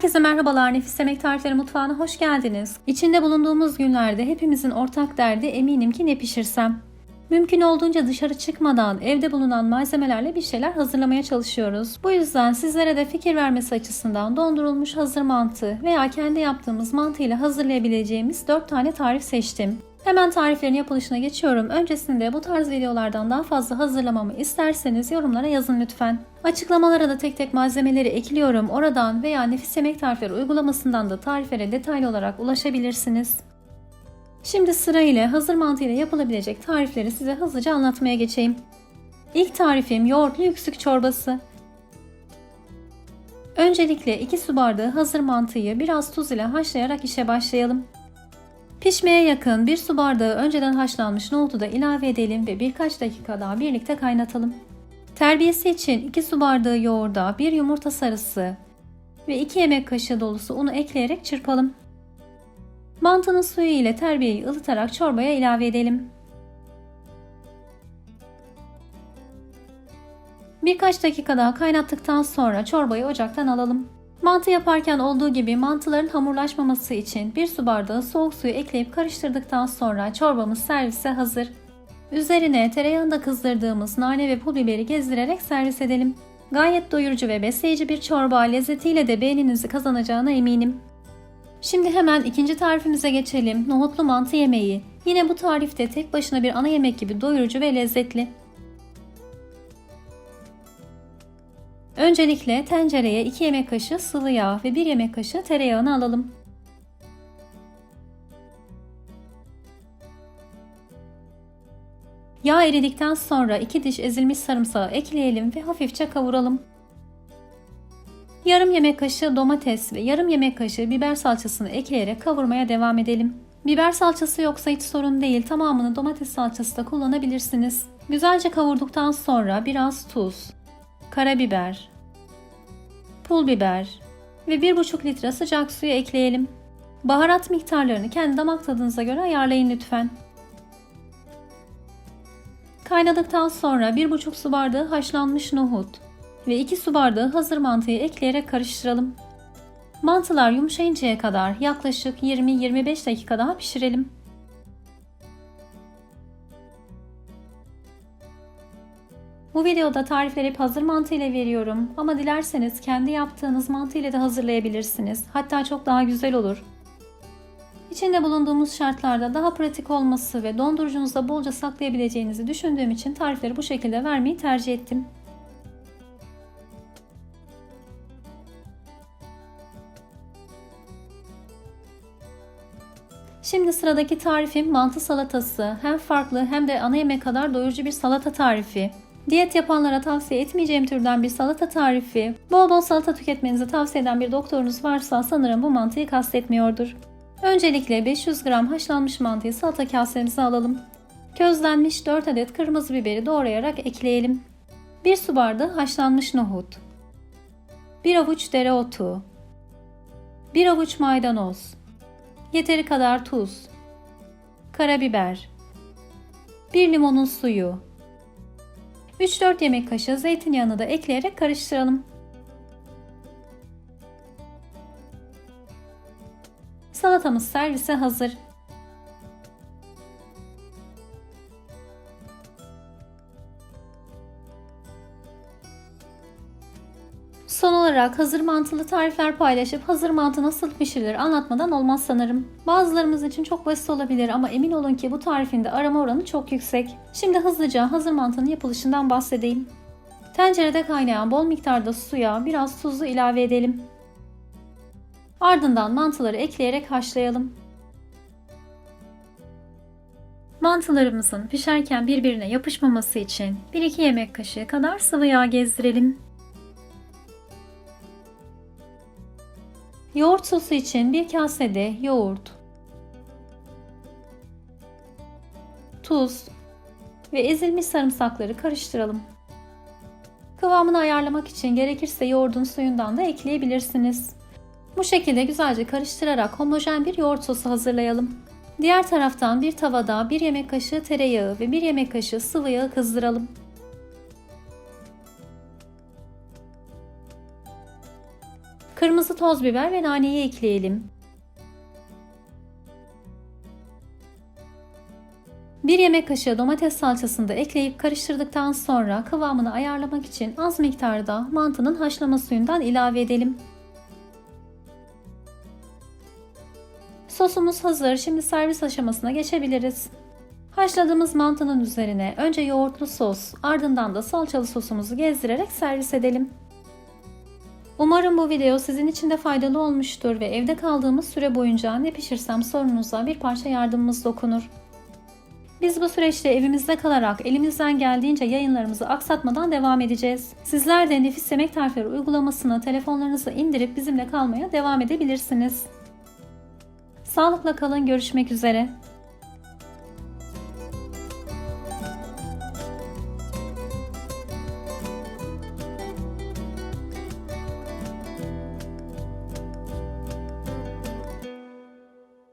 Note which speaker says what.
Speaker 1: Herkese merhabalar Nefis Yemek Tarifleri Mutfağı'na hoş geldiniz. İçinde bulunduğumuz günlerde hepimizin ortak derdi eminim ki ne pişirsem. Mümkün olduğunca dışarı çıkmadan evde bulunan malzemelerle bir şeyler hazırlamaya çalışıyoruz. Bu yüzden sizlere de fikir vermesi açısından dondurulmuş hazır mantı veya kendi yaptığımız mantıyla hazırlayabileceğimiz 4 tane tarif seçtim. Hemen tariflerin yapılışına geçiyorum. Öncesinde bu tarz videolardan daha fazla hazırlamamı isterseniz yorumlara yazın lütfen. Açıklamalara da tek tek malzemeleri ekliyorum. Oradan veya Nefis Yemek Tarifleri uygulamasından da tariflere detaylı olarak ulaşabilirsiniz. Şimdi sırayla hazır mantı ile yapılabilecek tarifleri size hızlıca anlatmaya geçeyim. İlk tarifim yoğurtlu yüksük çorbası. Öncelikle 2 su bardağı hazır mantıyı biraz tuz ile haşlayarak işe başlayalım. Pişmeye yakın 1 su bardağı önceden haşlanmış nohutu da ilave edelim ve birkaç dakika daha birlikte kaynatalım. Terbiyesi için 2 su bardağı yoğurda 1 yumurta sarısı ve 2 yemek kaşığı dolusu unu ekleyerek çırpalım. Mantının suyu ile terbiyeyi ılıtarak çorbaya ilave edelim. Birkaç dakika daha kaynattıktan sonra çorbayı ocaktan alalım. Mantı yaparken olduğu gibi mantıların hamurlaşmaması için 1 su bardağı soğuk suyu ekleyip karıştırdıktan sonra çorbamız servise hazır. Üzerine tereyağında kızdırdığımız nane ve pul biberi gezdirerek servis edelim. Gayet doyurucu ve besleyici bir çorba lezzetiyle de beğeninizi kazanacağına eminim. Şimdi hemen ikinci tarifimize geçelim. Nohutlu mantı yemeği. Yine bu tarifte tek başına bir ana yemek gibi doyurucu ve lezzetli. Öncelikle tencereye 2 yemek kaşığı sıvı yağ ve 1 yemek kaşığı tereyağını alalım. Yağ eridikten sonra 2 diş ezilmiş sarımsağı ekleyelim ve hafifçe kavuralım. Yarım yemek kaşığı domates ve yarım yemek kaşığı biber salçasını ekleyerek kavurmaya devam edelim. Biber salçası yoksa hiç sorun değil. Tamamını domates salçası da kullanabilirsiniz. Güzelce kavurduktan sonra biraz tuz, karabiber, pul biber ve 1,5 litre sıcak suyu ekleyelim. Baharat miktarlarını kendi damak tadınıza göre ayarlayın lütfen. Kaynadıktan sonra 1,5 su bardağı haşlanmış nohut ve 2 su bardağı hazır mantıyı ekleyerek karıştıralım. Mantılar yumuşayıncaya kadar yaklaşık 20-25 dakika daha pişirelim. Bu videoda tarifleri hep hazır mantı ile veriyorum ama dilerseniz kendi yaptığınız mantı ile de hazırlayabilirsiniz. Hatta çok daha güzel olur. İçinde bulunduğumuz şartlarda daha pratik olması ve dondurucunuzda bolca saklayabileceğinizi düşündüğüm için tarifleri bu şekilde vermeyi tercih ettim. Şimdi sıradaki tarifim mantı salatası. Hem farklı hem de ana yemek kadar doyurucu bir salata tarifi. Diyet yapanlara tavsiye etmeyeceğim türden bir salata tarifi. Bol bol salata tüketmenizi tavsiye eden bir doktorunuz varsa sanırım bu mantıyı kastetmiyordur. Öncelikle 500 gram haşlanmış mantıyı salata kasemize alalım. Közlenmiş 4 adet kırmızı biberi doğrayarak ekleyelim. 1 su bardağı haşlanmış nohut. 1 avuç dereotu. 1 avuç maydanoz. Yeteri kadar tuz. Karabiber. 1 limonun suyu. 3-4 yemek kaşığı zeytinyağını da ekleyerek karıştıralım. Salatamız servise hazır. Olarak hazır mantılı tarifler paylaşıp hazır mantı nasıl pişirilir anlatmadan olmaz sanırım. Bazılarımız için çok basit olabilir ama emin olun ki bu tarifin de arama oranı çok yüksek. Şimdi hızlıca hazır mantının yapılışından bahsedeyim. Tencerede kaynayan bol miktarda suya biraz tuzu ilave edelim. Ardından mantıları ekleyerek haşlayalım. Mantılarımızın pişerken birbirine yapışmaması için 1-2 yemek kaşığı kadar sıvı yağ gezdirelim. Yoğurt sosu için bir kasede yoğurt, tuz ve ezilmiş sarımsakları karıştıralım. Kıvamını ayarlamak için gerekirse yoğurdun suyundan da ekleyebilirsiniz. Bu şekilde güzelce karıştırarak homojen bir yoğurt sosu hazırlayalım. Diğer taraftan bir tavada 1 yemek kaşığı tereyağı ve 1 yemek kaşığı sıvı yağı kızdıralım. Kırmızı toz biber ve naneyi ekleyelim. 1 yemek kaşığı domates salçasını da ekleyip karıştırdıktan sonra kıvamını ayarlamak için az miktarda mantının haşlama suyundan ilave edelim. Sosumuz hazır. Şimdi servis aşamasına geçebiliriz. Haşladığımız mantının üzerine önce yoğurtlu sos, ardından da salçalı sosumuzu gezdirerek servis edelim. Umarım bu video sizin için de faydalı olmuştur ve evde kaldığımız süre boyunca ne pişirsem sorunuza bir parça yardımımız dokunur. Biz bu süreçte evimizde kalarak elimizden geldiğince yayınlarımızı aksatmadan devam edeceğiz. Sizler de Nefis Yemek Tarifleri uygulamasını telefonlarınıza indirip bizimle kalmaya devam edebilirsiniz. Sağlıkla kalın, görüşmek üzere.